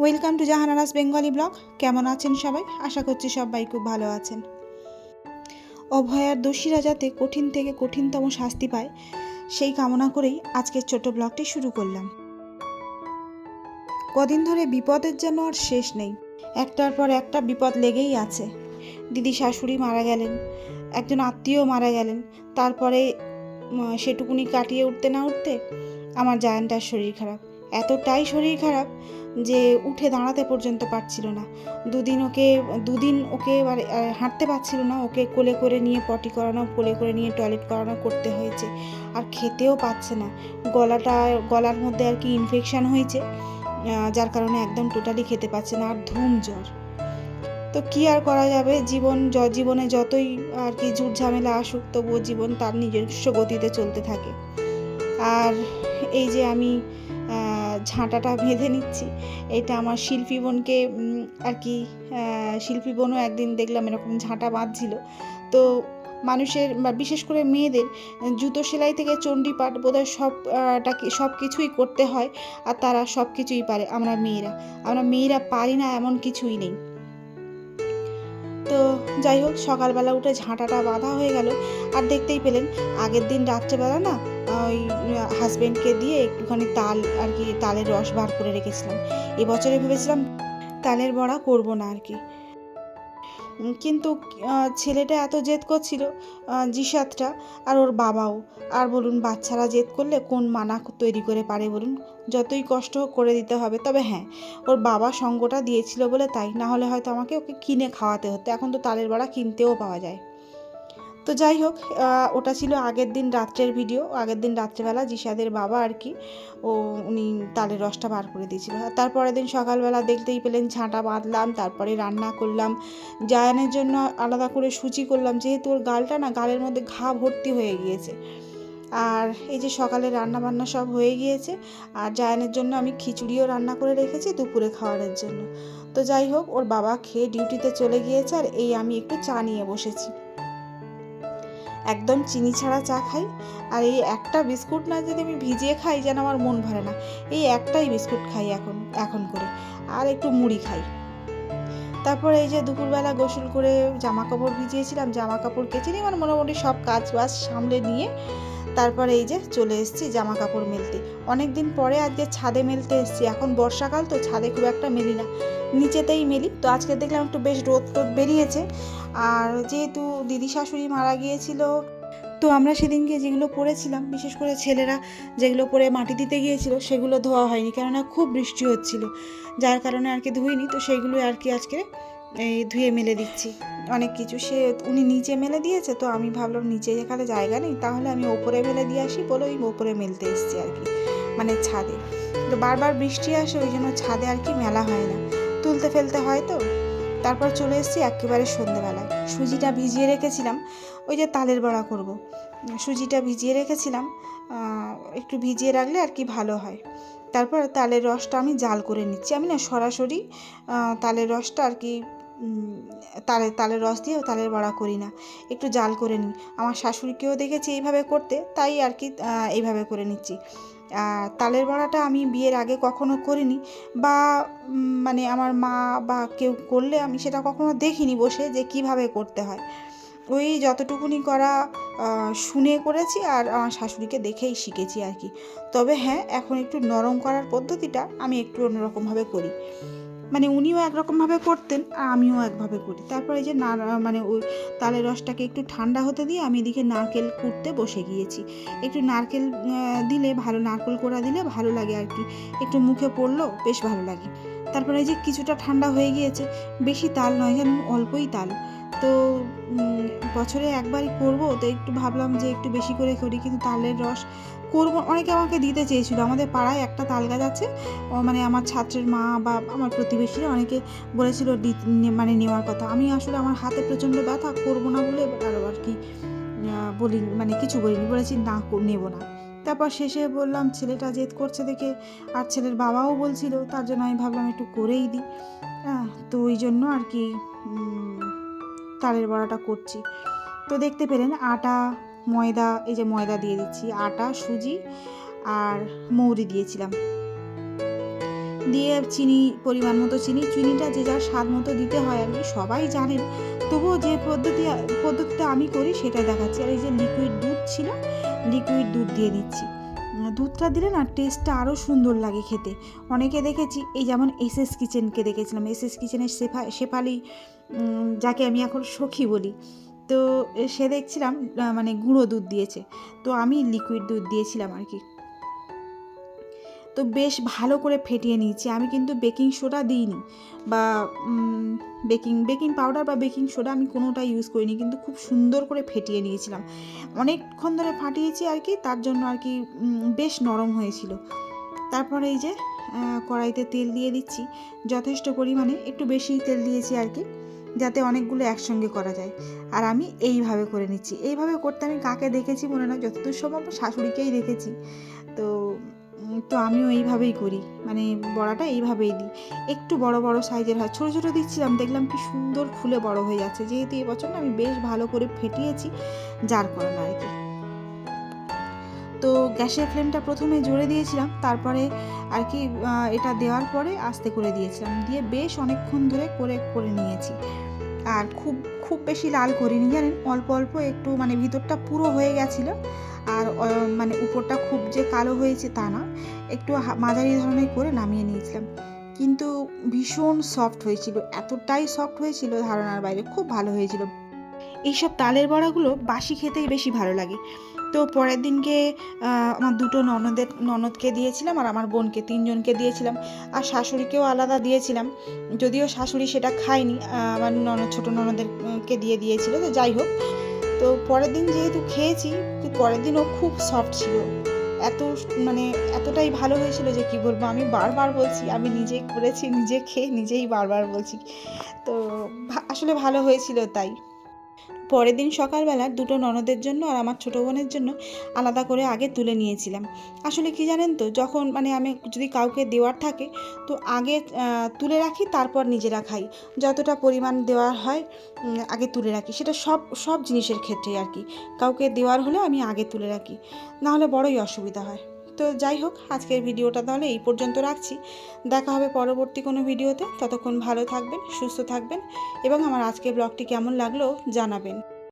Welcome to Jahanara's Bengali blog. কেমন আছেন সবাই? আশা করছি সবাই খুব ভালো আছেন। অভয়ার দোষীরা যাতে কঠিন থেকে কঠিনতম শাস্তি পায়, সেই কামনা করেই আজকের ছোট ব্লগটি শুরু করলাম। কদিন ধরে বিপদের যেন আর শেষ নেই। একটার পর একটা বিপদ লেগেই আছে। দিদি শাশুড়ি মারা গেলেন, একজন আত্মীয় মারা গেলেন, তারপরে সেটুকুনি কাটিয়ে উঠতে না উঠতে আমার জায়ান্টার শরীর খারাপ। এতটাই শরীর খারাপ যে উঠে দাঁড়াতে পর্যন্ত পারছিল না। দুদিন ওকে দুদিন ওকে হাঁটতে পারছিল না। ওকে কোলে করে নিয়ে পটি করানো, কোলে করে নিয়ে টয়লেট করানো করতে হয়েছে। আর খেতেও পাচ্ছে না। গলাটা, গলার মধ্যে আর কি ইনফেকশান হয়েছে। যার কারণে একদম টোটালি খেতে পাচ্ছে না। আর ধুম জ্বর। তো কি আর করা যাবে? জীবন জীবনে যতই আর কি ঝুট ঝামেলা আসুক, তবুও জীবন তার নিজস্ব গতিতে চলতে থাকে। আর এই যে আমি ঝাঁটাটা বেঁধে নিচ্ছি। এটা আমার শিল্পী বোনকে আর কি শিল্পী বোনও একদিন দেখলাম এরকম ঝাঁটা বাঁধছিল। তো মানুষের বা বিশেষ করে মেয়েদের, জুতো সেলাই থেকে চণ্ডীপাঠ বোধহয় সবটাকে সব কিছুই করতে হয় আর তারা সব কিছুই পারে, আমরা মেয়েরা। আমরা মেয়েরা পারি না এমন কিছুই নেই। তো যাই হোক, সকালবেলা উঠে ঝাঁটাটা বাঁধা হয়ে গেল। আর দেখতেই পেলেন, আগের দিন রাত্রেবেলা না ওই হাজব্যান্ডকে দিয়ে একটুখানি তাল আর কি, তালের রস বার করে রেখেছিলাম। এবছরে ভেবেছিলাম তালের বড়া করব না আর কি। কিন্তু ছেলেটা এত জেদ করছিল জিসাতটা আর ওর বাবাও। আর বলুন, বাচ্চারা জেদ করলে কোন মানা তৈরি করে পারে বলুন? যতই কষ্ট করে দিতে হবে, তবে হ্যাঁ ওর বাবা সঙ্গটা দিয়েছিল বলে তাই। না হলে হয়তো আমাকে ওকে কিনে খাওয়াতে হতো। এখন তো তালের বড়া কিনতেও পাওয়া যায়। তো যাই হোক ওটা ছিল আগের দিন রাত্রের ভিডিও আগের দিন রাত্রেবেলা জিসাদের বাবা আর কি, ও, উনি তালের রসটা বার করে দিয়েছিল। আর তারপরের দিন সকালবেলা দেখতেই পেলেন ঝাঁটা বাঁধলাম, তারপরে রান্না করলাম। জায়ানের জন্য আলাদা করে সুচি করলাম, যেহেতু ওর গালটা না, গালের মধ্যে ঘা ভর্তি হয়ে গিয়েছে। আর এই যে সকালে রান্না বান্না সব হয়ে গিয়েছে, আর জায়ানের জন্য আমি খিচুড়িও রান্না করে রেখেছি দুপুরে খাওয়ানোর জন্য। তো যাই হোক, ওর বাবা খেয়ে ডিউটিতে চলে গিয়েছে, আর এই আমি একটু চা নিয়ে বসেছি। একদম চিনি ছাড়া চা খাই। আর এই একটা বিস্কুট না যদি আমি ভিজিয়ে খাই যেন আমার মন ভরে না। এই একটাই বিস্কুট খাই এখন এখন করে। আর একটু মুড়ি খাই। তারপরে এই যে দুপুরবেলা গোসল করে জামা কাপড় ভিজিয়েছিলাম জামা কাপড় কেচে নিয়ে মানে মোটামুটি সব কাজ বাজ সামলে নিয়ে তারপরে এই যে চলে এসেছি জামা কাপড় মেলতে। অনেক দিন পরে আজকে ছাদে মেলতে এসেছি। এখন বর্ষাকাল তো ছাদে খুব একটা মেলি না। নিচেতেই মেলি। তো আজকে দেখলাম একটু বেশ রোদ টোদ বেরিয়েছে। আর যেহেতু দিদি শাশুড়ি মারা গিয়েছিল, তো আমরা সেদিনকে যেগুলো পরেছিলাম বিশেষ করে ছেলেরা যেগুলো পরে মাটি দিতে গিয়েছিল, সেগুলো ধোয়া হয়নি, কেননা খুব বৃষ্টি হচ্ছিল। যার কারণে আর কি ধুইনি, তো সেইগুলো আর কি আজকে এই ধুয়ে মেলে দিচ্ছি, অনেক কিছু। সে উনি নিচে মেলে দিয়েছে, তো আমি ভাবলাম নিচে যেখানে জায়গা নেই, তাহলে আমি ওপরে মেলে দিয়ে আসি বলে ওই ওপরে মেলতে এসেছি আর কি মানে ছাদে। তো বারবার বৃষ্টি আসে, ওই জন্য ছাদে আর কি মেলা হয় না। তুলতে ফেলতে হয় তো? তারপর চলে এসেছি একেবারে সন্ধেবেলায়। সুজিটা ভিজিয়ে রেখেছিলাম, ওই যে তালের বড়া করব। সুজিটা ভিজিয়ে রেখেছিলাম একটু ভিজিয়ে রাখলে আর কি ভালো হয়। তারপর তালের রসটা আমি জাল করে নিচ্ছি। আমি না সরাসরি তালের রসটা আর কি তালে, তালের রস দিয়ে তালের বড়া করি না। একটু জাল করে নিই। আমার শাশুড়িকেও দেখেছি এইভাবে করতে, তাই আর কি এইভাবে করে নিচ্ছি। তালের বড়াটা আমি বিয়ের আগে কখনো করিনি বা মানে আমার মা বা কেউ করলে আমি সেটা কখনো দেখিনি বসে যে কীভাবে করতে হয়। ওই যতটুকুনি করা শুনে করেছি আর আমার শাশুড়িকে দেখেই শিখেছি আর কি। তবে হ্যাঁ এখন একটু নরম করার পদ্ধতিটা আমি একটু অন্যরকমভাবে করি। মানে উনিও একরকমভাবে করতেন আর আমিও একভাবে করি। তারপরে যে না মানে ওই তালের রসটাকে একটু ঠান্ডা হতে দিয়ে আমি এদিকে নারকেল কুটতে বসে গিয়েছি। একটু নারকেল দিলে ভালো, নারকেল কোড়া দিলে ভালো লাগে আর কি। একটু মুখে পড়ল বেশ ভালো লাগে। তারপরে যে কিছুটা ঠান্ডা হয়ে গিয়েছে, বেশি তাল নয়, যেন অল্পই তাল। তো বছরে একবারই করব, তো একটু ভাবলাম যে একটু বেশি করে করি, কিন্তু তালের রস করব। অনেকে আমাকে দিতে চেয়েছিল, আমাদের পাড়ায় একটা তাল গাছ আছে মানে আমার ছাত্রের মা বা আমার প্রতিবেশীরা অনেকে বলেছিল মানে নেওয়ার কথা। আমি আসলে আমার হাতে প্রচণ্ড ব্যথা, করব না বলে আরও আর কি বলি মানে কিছু বলিনি, বলেছি না নেব না। তারপর শেষে বললাম, ছেলেটা জেদ করছে দেখে। আর ছেলের বাবাও বলছিল, তার জন্য আমি ভাবলাম একটু করেই দিই। হ্যাঁ তো ওই জন্য আর কি তালের বড়াটা করছি। তো দেখতে পেলেন আটা, ময়দা, এই যে ময়দা দিয়ে দিচ্ছি। আটা, সুজি আর মৌরি দিয়েছিলাম। দিয়ে চিনি, পরিমাণ মতো চিনি। চিনিটা যে যার স্বাদ মতো দিতে হয় আর কি, সবাই জানেন। তবুও যে পদ্ধতি পদ্ধতিতে আমি করি সেটা দেখাচ্ছি। আর এই যে লিকুইড দুধ ছিল লিকুইড দুধ দিয়ে দিচ্ছি। দুধটা দিলে না টেস্টটা আরও সুন্দর লাগে খেতে। অনেকে দেখেছি, এই যেমন এস এস কিচেনকে দেখেছিলাম। এস এস কিচেনের শেফা, শেফালি যাকে আমি এখন সখী বলি। তো সে দেখছিলাম মানে গুঁড়ো দুধ দিয়েছে। তো আমি লিকুইড দুধ দিয়েছিলাম আর কি। তো বেশ ভালো করে ফেটিয়ে নিয়েছি। আমি কিন্তু বেকিং সোডা দিইনি বা বেকিং বেকিং পাউডার বা বেকিং সোডা আমি কোনোটাই ইউজ করিনি, কিন্তু খুব সুন্দর করে ফেটিয়ে নিয়েছিলাম। অনেকক্ষণ ধরে ফাটিয়েছি আর কি, তার জন্য আর কি বেশ নরম হয়েছিল। তারপরে এই যে কড়াইতে তেল দিয়ে দিচ্ছি, যথেষ্ট পরিমাণে একটু বেশি তেল দিয়েছি আর কি, যাতে অনেকগুলো একসঙ্গে করা যায়। আর আমি এইভাবে করে নিচ্ছি। এইভাবে করতে আমি কাকে দেখেছি মনে নয় যতদূর সম্ভব শাশুড়িকেই দেখেছি। তো তো আমিও এইভাবেই করি। মানে বড়াটা এইভাবেই দিই। একটু বড় বড় সাইজের হয়। ছোটো ছোটো দিচ্ছিলাম, দেখলাম কি সুন্দর ফুলে বড় হয়ে যাচ্ছে। যেহেতু এবছর না আমি বেশ ভালো করে ফেটিয়েছি, যার কারণে আর কি। তো গ্যাসের ফ্লেমটা প্রথমে জোরে দিয়েছিলাম, তারপরে আর কি এটা দেওয়ার পরে আস্তে করে দিয়েছিলাম। দিয়ে বেশ অনেকক্ষণ ধরে করে করে নিয়েছি। আর খুব খুব বেশি লাল করিনি, জানেন? অল্প অল্প একটু মানে ভিতরটা পুরো হয়ে গেছিল। আর মানে উপরটা খুব যে কালো হয়েছে তা না, একটু মাঝারি ধরনের করে নামিয়ে নিয়েছিলাম। কিন্তু ভীষণ সফট হয়েছিল, এতটাই সফট হয়েছিল ধারণার বাইরে, খুব ভালো হয়েছিল। এইসব তালের বড়াগুলো বাসি খেতেই বেশি ভালো লাগে। তো পরের দিনকে আমার দুটো ননদের, ননদকে দিয়েছিলাম আর আমার বোনকে, তিনজনকে দিয়েছিলাম। আর শাশুড়িকেও আলাদা দিয়েছিলাম। যদিও শাশুড়ি সেটা খায়নি আমার ননদ, ছোটো ননদেরকে দিয়ে দিয়েছিল, তো যাই হোক। তো পরের দিন যেহেতু খেয়েছি পরের দিনও খুব সফট ছিল। এত মানে এতটাই ভালো হয়েছিল যে কি বলব, আমি বারবার বলছি, আমি নিজে করেছি, নিজে খেয়ে নিজেই বারবার বলছি। তো আসলে ভালো হয়েছিল তাই। পরের দিন সকালবেলা দুটো ননদের জন্য আর আমার ছোটো বোনের জন্য আলাদা করে আগে তুলে নিয়েছিলাম। আসলে কি জানেন তো, যখন মানে আমি যদি কাউকে দেওয়ার থাকে, তো আগে তুলে রাখি, তারপর নিজেরা খাই। যতটা পরিমাণ দেওয়ার হয় আগে তুলে রাখি। সেটা সব সব জিনিসের ক্ষেত্রে আর কি। কাউকে দেওয়ার হলে আমি আগে তুলে রাখি। নাহলে বড়ই অসুবিধা হয়। তো যাই হোক, আজকের ভিডিওটা তাহলে এই পর্যন্ত রাখছি। দেখা হবে পরবর্তী কোনো ভিডিওতে। ততক্ষণ ভালো থাকবেন, সুস্থ থাকবেন এবং আমার আজকের ব্লগটি কেমন লাগল জানাবেন।